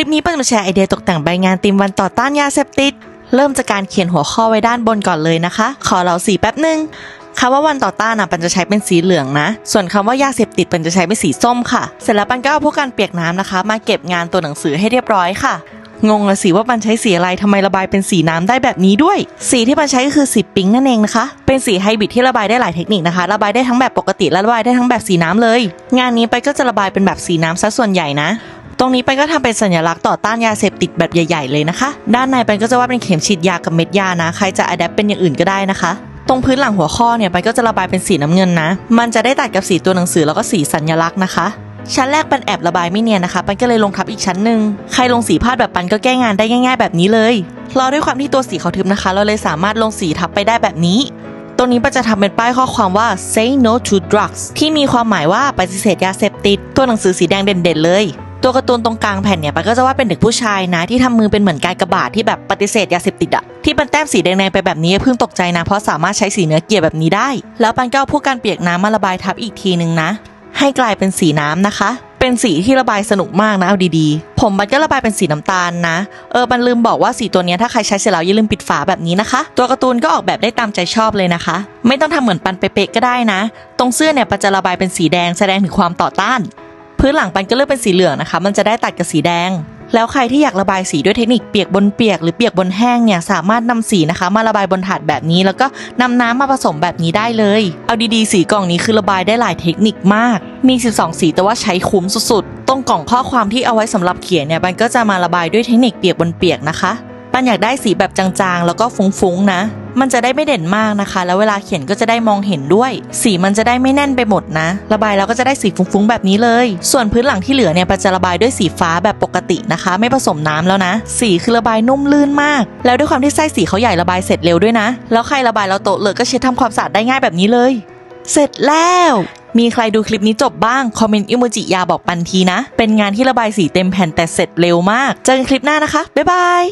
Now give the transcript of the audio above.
ลิปนี้ปันมาแชร์ไอเดียตกแต่งใบงานตีมวันต่อต้านยาเสพติด เริ่มจากการเขียนหัวข้อไว้ด้านบนก่อนเลยนะคะ ขอเราสีแป๊บหนึ่งคำว่าวันต่อต้านนะปันจะใช้เป็นสีเหลืองนะ ส่วนคำว่ายาเสพติดปันจะใช้เป็นสีส้มค่ะ เสร็จแล้วปันก็เอาพวกการเปียกน้ำนะคะ มาเก็บงานตัวหนังสือให้เรียบร้อยค่ะ งงละสิว่าปันใช้สีอะไรทำไมระบายเป็นสีน้ำได้แบบนี้ด้วย สีที่ปันใช้ก็คือสีปิงนั่นเองนะคะ เป็นสีไฮบริดที่ระบายได้หลายเทคนิคนะคะ ระบายได้ทั้งแบบปกติและระบายได้ทั้งแบบสีน้ำเลย งานนี้ไปก็จะระบายเป็นแบบสีน้ำซะส่วนใหญ่นะ ตรงนี้ไปนก็ทำเป็นสัญลักษณ์ต่อต้านยาเสพติดแบบใหญ่ ๆ เลยนะคะ ด้านในไปนก็จะว่าเป็นเข็มฉีดยากับเม็ดยานะ ใครจะอัดแอปเป็นอย่างอื่นก็ได้นะคะตรงพื้นหลังหัวข้อเนี่ยไปนก็จะระบายเป็นสีน้ำเงินนะ มันจะได้ตัดกับสีตัวหนังสือแล้วก็สีสัญลักษณ์นะคะ ชั้นแรกปันแอบระบายไม่เนียนนะคะ ปันก็เลยลงทับอีกชั้นหนึ่งใครลงสีพาดแบบปันก็แก้งานได้ง่าย ๆ แบบนี้เลยรอด้วยความที่ตัวสีเขาทึบนะคะ เราเลยสามารถลงสีทับไปได้แบบนี้ตรงนี้ปันจะทำเป็นป้ายข้อความว่า say no to drugs ที่มีความหมายว่าปฏิเสธยาเสพติด ตัวหนังสือสีแดงเด่น ๆ เลย ตัวการ์ตูนตรงกลางแผ่นเนี่ยปันก็จะว่าเป็นเด็กผู้ชายนะ ที่ทำมือเป็นเหมือนกายกระบาดที่แบบปฏิเสธยาเสพติดอะที่ปันแต้มสีแดงๆไปแบบนี้เพิ่งตกใจนะเพราะสามารถใช้สีเนื้อเกลี่ยแบบนี้ได้ แล้วปันก็เอาพวกการเปียกน้ำมาระบายทับอีกทีนึงนะ ให้กลายเป็นสีน้ำนะคะ เป็นสีที่ระบายสนุกมากนะเอาดีๆ ผมมันก็ระบายเป็นสีน้ำตาลนะ เออมันลืมบอกว่าสีตัวเนี้ยถ้าใครใช้เสร็จแล้วอย่าลืมปิดฝาแบบนี้นะคะ ตัวการ์ตูนก็ออกแบบได้ตามใจชอบเลยนะคะ ไม่ต้องทำเหมือนปันเป๊ะๆก็ได้นะ ตรงเสื้อเนี่ยปันจะระบายเป็นสีแดงแสดงถึงความต่อต้าน พื้นหลังปันก็เลือกเป็นสีเหลืองนะคะ มันจะได้ตัดกับสีแดง แล้วใครที่อยากระบายสีด้วยเทคนิคเปียกบนเปียกหรือเปียกบนแห้งเนี่ยสามารถนำสีนะคะ มาระบายบนถาดแบบนี้ แล้วก็นำน้ำมาผสมแบบนี้ได้เลย เอาดีๆ สีกล่องนี้คือระบายได้หลายเทคนิคมาก มี 12 สีแต่ว่าใช้คุ้มสุดๆ ตรงกล่องข้อความที่เอาไว้สำหรับเขียนเนี่ยปันก็จะมาระบายด้วยเทคนิคเปียกบนเปียกนะคะปันอยากได้สีแบบจางๆ แล้วก็ฟุ้งๆนะ มันจะได้ไม่เด่นมากนะคะ แล้วเวลาเขียนก็จะได้มองเห็นด้วย สีมันจะได้ไม่แน่นไปหมดนะ ระบายแล้วก็จะได้สีฟุ้งๆแบบนี้เลย ส่วนพื้นหลังที่เหลือเนี่ยจะระบายด้วยสีฟ้าแบบปกตินะคะ ไม่ผสมน้ำแล้วนะ สีคือระบายนุ่มลื่นมาก แล้วด้วยความที่ไส้สีเขาใหญ่ระบายเสร็จเร็วด้วยนะ แล้วใครระบายแล้วโตะเลยก็เช็ดทำความสะอาดได้ง่ายแบบนี้เลย เสร็จแล้วมีใครดูคลิปนี้จบบ้าง คอมเมนต์อิโมจิยาบอกปันทีนะ เป็นงานที่ระบายสีเต็มแผ่นแต่เสร็จเร็วมาก เจอกันคลิปหน้านะคะ บ๊ายบาย